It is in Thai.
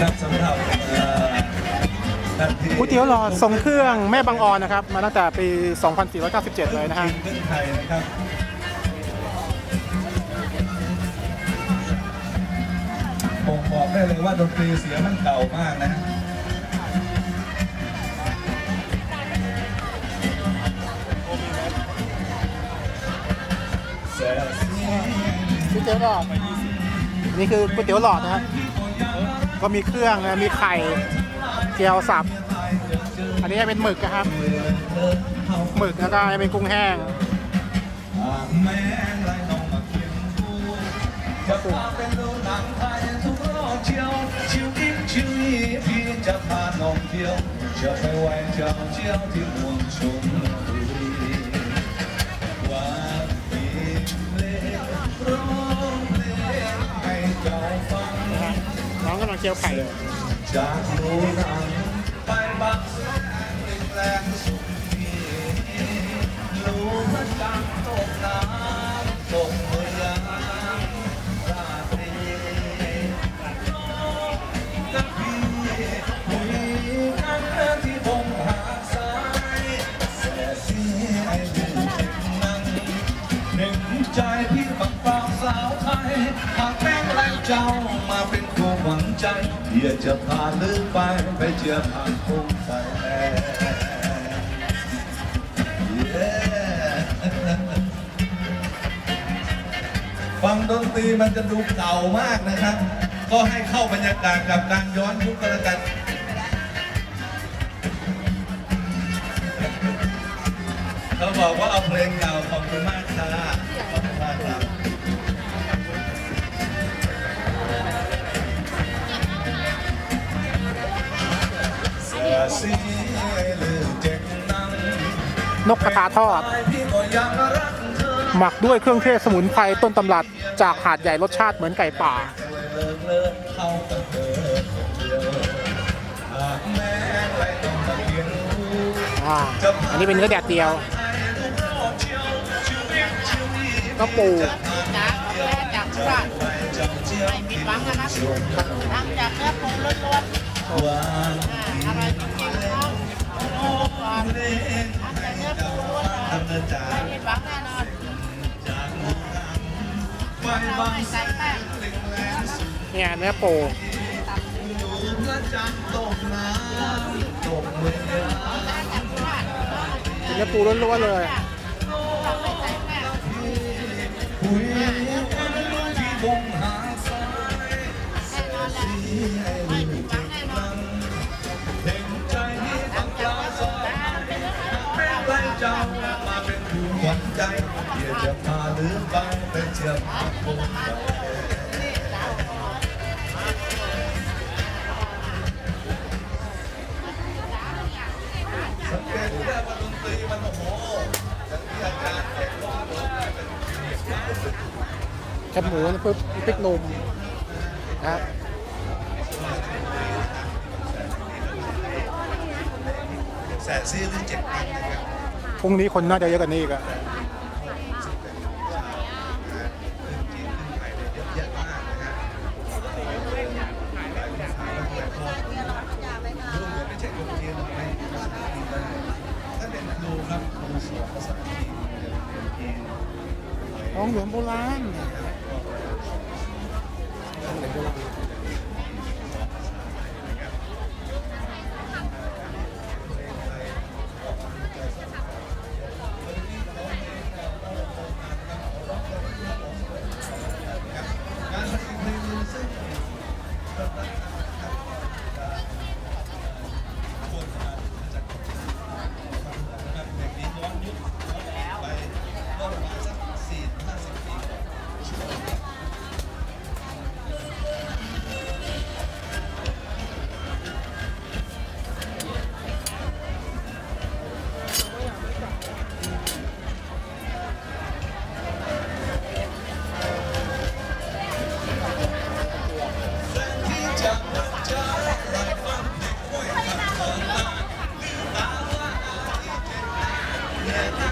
ครับสำหรับเอ่อท่านที่ก๋วยเตี๋ยวหลอดทรงเครื่องแม่บางออนนะครับ มาตั้งแต่ปี 2497 เลยนะฮะทีมขึ้นไทยนะครับผมบอกได้เลยว่าดนตรีเสียงมันเก่ามากนะแสนสีก๋วยเตี๋ยวหลอด นี่คือก๋วยเตี๋ยวหลอดนะฮะ ก็มีเครื่องมีไข่เจียวสับ อันนี้เป็นหมึกนะครับ หมึกแล้วก็เป็นกุ้งแห้งจะพาน้องเที่ยวจะไปไหว้เจ้าเจียวที่เมืองชล เจียวไข่อยู่จากโน่นนังไปบักแสงแรงสุดที่รู้พระจันทร์ตกน้ำตกเมื่อยามราตรีกับพี่คุยกันเรื่องที่ผมหาสายแสสีไอ้ลืมเจ็บนั่งหนึ่งใจพี่บักเปล่าสาวไทยหากแม่งไรเจ้ามาเป็นคู่หวังใจ เดี๋ยวจะพาลืมไปไปเจอผ่านคงไฟแดงฟังดนตรีมันจะดูเก่ามากนะครับ ก็ให้เข้าบรรยากาศกับการย้อนยุคกันล้วกันเขาบอกว่าเอาเพลงเก่าขอบคุณมากค่ะขอบคุณมากครับ นกกระทาทอด หมักด้วยเครื่องเทศสมุนไพรต้นตำรับจากหาดใหญ่รสชาติเหมือนไก่ป่าอ่าอันนี้เป็นเนื้อแดดเดียวก็ปูจากแม่จากบ้านไม่ผิดหวังนะครับทำจากเนื้อปูล้วนๆ อ่าอร่อยจริงๆครับโอ้ก่อนทำจากเนื้อปูล้วนๆไม่ผิดหวังแน่นอนเราไม่ใส่แป้งเนี่ยเนื้อปูเนเนื้อปูล้วนๆเลยเราไม่ใส่แป้ง แคบหมูน้ำพริกพริกหนุ่มนะครับแสนซี่หรือเจ็ดพันนะครับพรุ่งนี้คนน่าจะเยอะกว่านี้อีกอะ เป็นครูครับครูสอนภาษาจีนเรียนจีนทองหลืองโบราณ